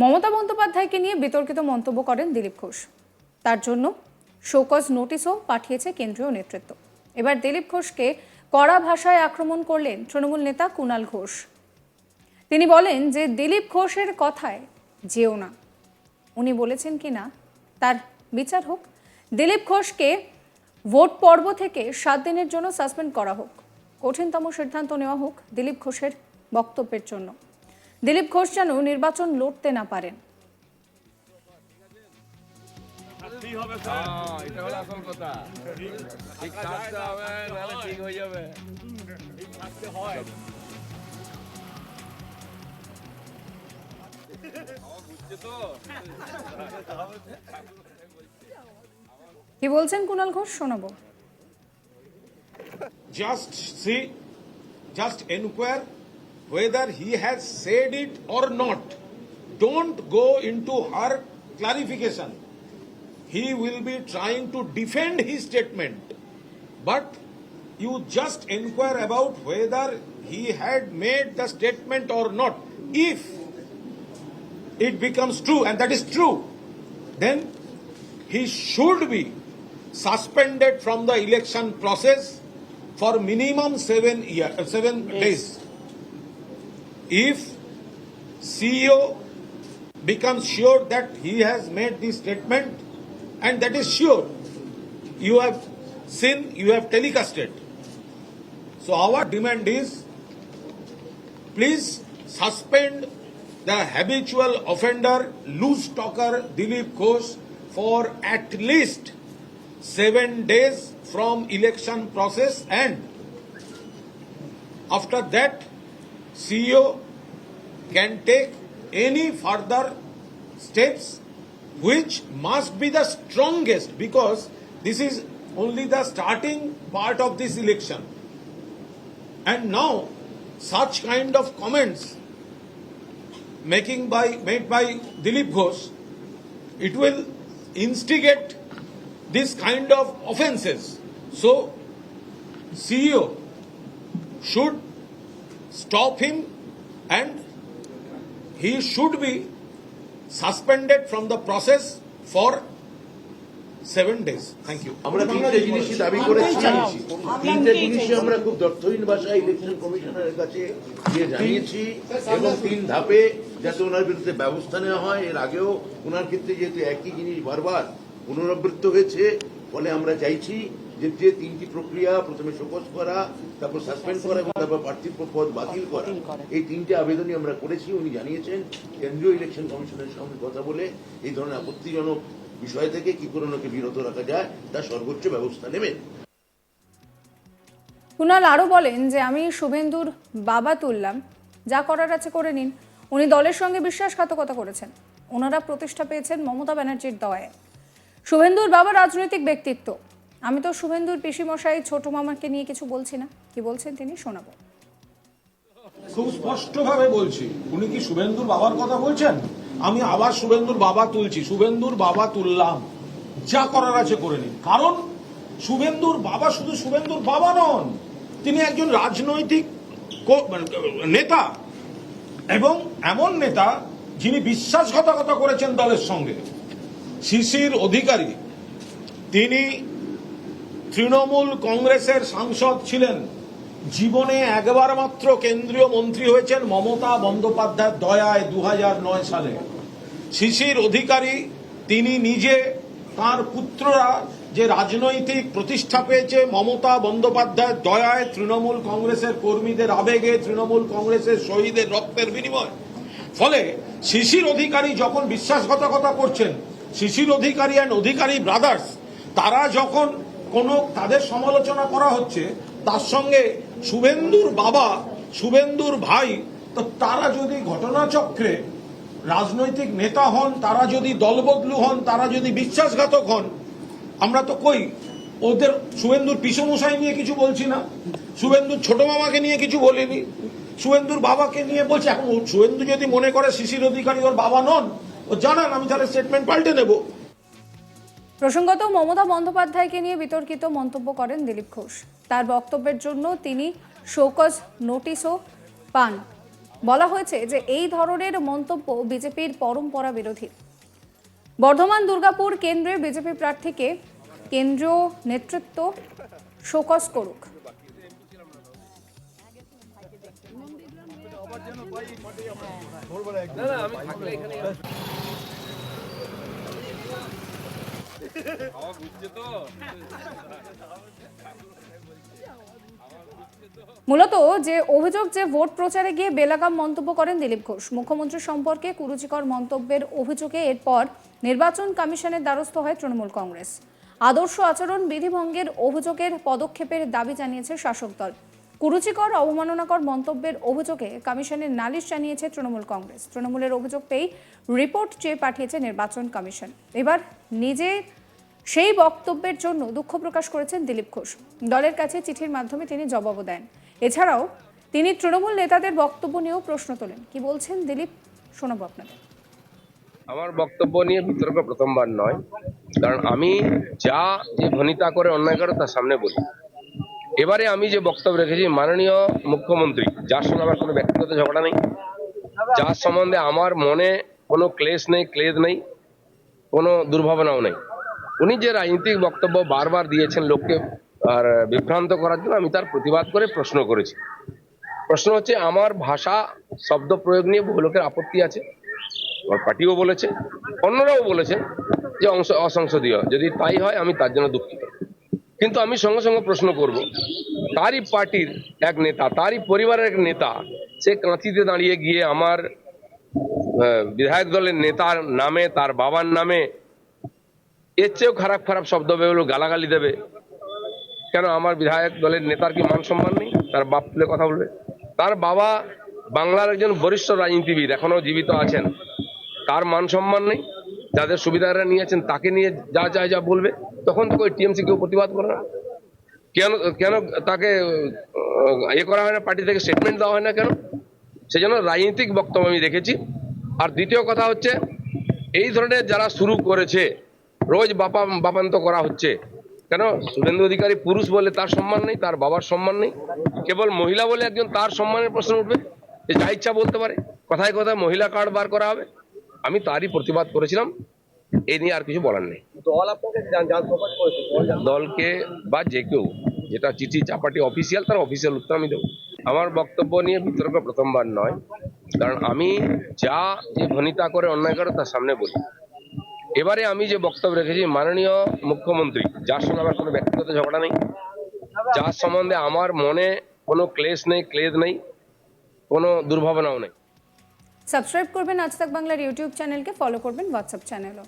মমতা বন্দ্যোপাধ্যায়কে নিয়ে বিতর্কিত মন্তব্য করেন দিলীপ ঘোষ। তার জন্য শোকজ নোটিশও পাঠিয়েছে কেন্দ্রীয় নেতৃত্ব। এবার দিলীপ ঘোষকে কড়া ভাষায় আক্রমণ করলেন তৃণমূল নেতা কুণাল ঘোষ। তিনি বলেন যে দিলীপ ঘোষের কথায় যেও না। উনি বলেছেন কি না, তার বিচার হোক। দিলীপ ঘোষকে ভোট পর্ব থেকে সাত দিনের জন্য সাসপেন্ড করা হোক। কঠিনতম সিদ্ধান্ত নেওয়া হোক দিলীপ ঘোষের বক্তব্যের জন্য। দিলীপ ঘোষ যেন নির্বাচন লড়তে না পারেন। কি বলছেন কুণাল ঘোষ? শোনাবো। Just see, just inquire whether he has said it or not. Don't go into her clarification. He will be trying to defend his statement. But you just inquire about whether he had made the statement or not. If it becomes true, and that is true, then he should be suspended from the election process for minimum seven year, seven days. If CEO becomes sure that he has made this statement, and that is sure, you have seen, you have telecasted. So our demand is, please suspend the habitual offender, loose talker Dilip Ghosh for at least seven days from election process and after that CEO can take any further steps which must be the strongest because this is only the starting part of this election and now such kind of comments making by made by Dilip Ghosh it will instigate this kind of offences. So, CEO should stop him and he should be suspended from the process for seven days. Thank you. আমরা তিনটে জিনিসই দাবি করেছি তিনটে জিনিসই আমরা খুব দর্থহীন ভাষায় ইলেকশন কমিশনারের কাছে গিয়ে জানিয়েছি এবং তিন ধাপে যাতে ওনার বিরুদ্ধে ব্যবস্থা নেওয়া হয় এর আগেও ওনার ক্ষেত্রে যেহেতু একই জিনিস বারবার পুনরাবৃত্ত হয়েছে ফলে আমরা চাইছি যে যে তিনটি প্রক্রিয়া প্রথমে শোকজ করা তারপর সাসপেন্ড করা এবং তারপর প্রার্থীর পদ বাতিল করা এই তিনটে আবেদনই আমরা করেছি। উনি জানিয়েছেন কেন্দ্রীয় ইলেকশন কমিশনের সঙ্গে কথা বলে এই ধরনের আপত্তিজনক বিষয় থেকে কি করে ওনাকে বিরত রাখা যায় তার সর্বোচ্চ ব্যবস্থা নেবেন। কুণাল আরও বলেন যে আমি শুভেন্দুর বাবা তুললাম। যা করার আছে করে নিন। উনি দলের সঙ্গে বিশ্বাসঘাতকতা করেছেন। ওনারা প্রতিষ্ঠা পেয়েছেন মমতা ব্যানার্জির দয়ায় শুভেন্দুর বাবা রাজনৈতিক ব্যক্তিত্ব। আমি তো শুভেন্দুর পিসিমশাই ছোট মামাকে নিয়ে কিছু বলছি না। কি বলছেন তিনি? শোনাবো। খুব স্পষ্টভাবে বলছি। উনি কি শুভেন্দুর বাবার কথা বলছেন? আমি আবার শুভেন্দুর বাবা তুলছি। শুভেন্দুর বাবা তুললাম। যা করার আছে করে নিন। কারণ শুভেন্দুর বাবা শুধু শুভেন্দুর বাবা নন, তিনি একজন রাজনৈতিক নেতা। এবং এমন নেতা যিনি বিশ্বাসঘাতকতা করেছেন দলের সঙ্গে। শিশির অধিকারী। তিনি তৃণমূল কংগ্রেসের সাংসদ ছিলেন। জীবনে একবার মাত্র কেন্দ্রীয় মন্ত্রী হয়েছেন মমতা বন্দ্যোপাধ্যায়ের দয়ায় দু নয় সালে। শিশির অধিকারী তিনি নিজে, তার পুত্ররা যে রাজনৈতিক প্রতিষ্ঠা পেয়েছে মমতা বন্দ্যোপাধ্যায়ের দয়ায় তৃণমূল কংগ্রেসের কর্মীদের আবেগে, তৃণমূল কংগ্রেসের শহীদের রক্তের বিনিময়। ফলে শিশির অধিকারী যখন বিশ্বাসঘাতকতা করছেন, শিশির অধিকারী অ্যান্ড অধিকারী ব্রাদার্স তারা যখন কোনো তাদের সমালোচনা করা হচ্ছে, তার সঙ্গে শুভেন্দুর বাবা, শুভেন্দুর ভাই, তো তারা যদি ঘটনাচক্রে রাজনৈতিক নেতা হন, তারা যদি দলবদলু হন, তারা যদি বিশ্বাসঘাতক হন, আমরা তো কই, ওদের শুভেন্দুর পিসমশাই নিয়ে কিছু বলছি না, শুভেন্দুর ছোট মামাকে নিয়ে কিছু বলিনি, শুভেন্দুর বাবাকে নিয়ে বলছি, এখন শুভেন্দু যদি মনে করে শিশির অধিকারী ওর বাবা নন, ও জানান, আমি তাহলে স্টেটমেন্ট পাল্টে নেব। প্রসঙ্গত মমতা বন্দ্যোপাধ্যায়কে নিয়ে বিতর্কিত মন্তব্য করেন দিলীপ ঘোষ। তার বক্তব্যের জন্য তিনি শোকজ নোটিশও পান। বলা হয়েছে যে এই ধরনের মন্তব্য বিজেপির পরম্পরা বিরোধী। বর্ধমান দুর্গাপুর কেন্দ্রে বিজেপি প্রার্থীকে কেন্দ্রীয় নেতৃত্ব শোকস করুক। মূলত যে অভিযোগ যে ভোট প্রচারে গিয়ে বেলাগাম মন্তব্য করেন দিলীপ ঘোষ। মুখ্যমন্ত্রী সম্পর্কে কুরুচিকর মন্তব্যের অভিযোগে এরপর নির্বাচন কমিশনের দ্বারস্থ হয় তৃণমূল কংগ্রেস। আদর্শ আচরণ বিধিভঙ্গের অভিযোগের পদক্ষেপের দাবি জানিয়েছে শাসক দল। কুরুচিকর, অবমাননাকর মন্তব্যের অভিযোগে কমিশনের নালিশ জানিয়েছে তৃণমূল কংগ্রেস। তৃণমূলের অভিযোগ পেয়ে রিপোর্ট চেয়ে পাঠিয়েছে নির্বাচন কমিশন। এবার নিজে সেই বক্তব্যের জন্য দুঃখ প্রকাশ করেছেন দিলীপ ঘোষ। দলের কাছে চিঠির মাধ্যমে তিনি জবাবও দেন। এছাড়াও তিনি তৃণমূল নেতাদের বক্তব্য নিয়েও প্রশ্ন তোলেন। কি বলছেন দিলীপ? শোনাবো আপনাদের। আমার বক্তব্য নিয়ে বিতর্ক প্রথমবার নয়। কারণ আমি যা যে ভনিতা করে অন্যায় করে তার সামনে বলি। এবারে আমি যে বক্তব্য রেখেছি, মাননীয় মুখ্যমন্ত্রী, যার সঙ্গে আমার কোনো ব্যক্তিগত ঝগড়া নেই। যার সম্বন্ধে আমার মনে কোনো ক্লেশ নেই, ক্লেদ নেই, কোনো দুর্ভাবনাও নেই। উনি যে রাজনৈতিক বক্তব্য বারবার দিয়েছেন লোককে আর বিভ্রান্ত করার জন্য, আমি তার প্রতিবাদ করে প্রশ্ন করেছি। প্রশ্ন হচ্ছে, আমার ভাষা, শব্দ প্রয়োগ নিয়ে বহু লোকের আপত্তি আছে। আমার পার্টিও বলেছে, অন্যরাও বলেছেন যে অংশ, অসংসদীয়। যদি তাই হয়, আমি তার জন্য দুঃখিত। কিন্তু আমি সঙ্গে সঙ্গে প্রশ্ন করব, তারই পার্টির এক নেতা, তারই পরিবারের এক নেতা, সে কাঁথিতে দাঁড়িয়ে গিয়ে আমার বিধায়ক দলের নেতার নামে, তার বাবার নামে এর চেয়েও খারাপ খারাপ শব্দ বেরোলো গালাগালি দেবে। কেন? আমার বিধায়ক দলের নেতার কি মান সম্মান নেই? তার বাপ তুলে কথা বলবে। তার বাবা বাংলার একজন বরিষ্ঠ রাজনীতিবিদ এখনও জীবিত আছেন। তার মান সম্মান নেই। যাদের সুবিধারা নিয়েছেন তাকে নিয়ে যা চায় যা বলবে। তখন তো ওই টিএমসি কেউ প্রতিবাদ করে না। কেন কেন তাকে আহ, ইয়ে করা হয় না? পার্টি থেকে স্টেটমেন্ট দেওয়া হয় না কেন? সেজন্য রাজনৈতিক বক্তব্য আমি দেখেছি আর দ্বিতীয় কথা হচ্ছে এই ধরনের যারা শুরু করেছে রোজ বাপা বাপান্ত করা হচ্ছে। কেন? শুভেন্দু অধিকারী পুরুষ বলে তার সম্মান নেই তার বাবার সম্মান নেই। কেবল মহিলা বলে একজন তার সম্মানের প্রশ্ন উঠবে যে যা ইচ্ছা বলতে পারে। কথায় কথায় মহিলা কার্ড বার করা হবে। আমি তারই প্রতিবাদ করেছিলাম এই নিয়ে আর কিছু বলার নেই। দলকে বা যে কেউ যেটা চিঠি চাপাটি অফিসিয়াল তার অফিসিয়াল উত্তর আমি দেবো। আমার বক্তব্য নিয়ে বিতর্ক প্রথমবার নয়। কারণ আমি যা যে ভনিতা করে অন্যায় করে তার সামনে বলি। এবারে আমি যে বক্তব্য রেখেছি, মাননীয় মুখ্যমন্ত্রী, যার সঙ্গে আমার কোনো ব্যক্তিগত ঝগড়া নেই, যার সম্বন্ধে আমার মনে কোনো ক্লেশ নেই, ক্লেদ নেই, কোনো দুর্ভাবনাও নেই। সাবস্ক্রাইব করবেন আজ তাক বাংলার ইউটিউব চ্যানেলকে, ফলো করবেন হোয়াটসঅ্যাপ চ্যানেলও।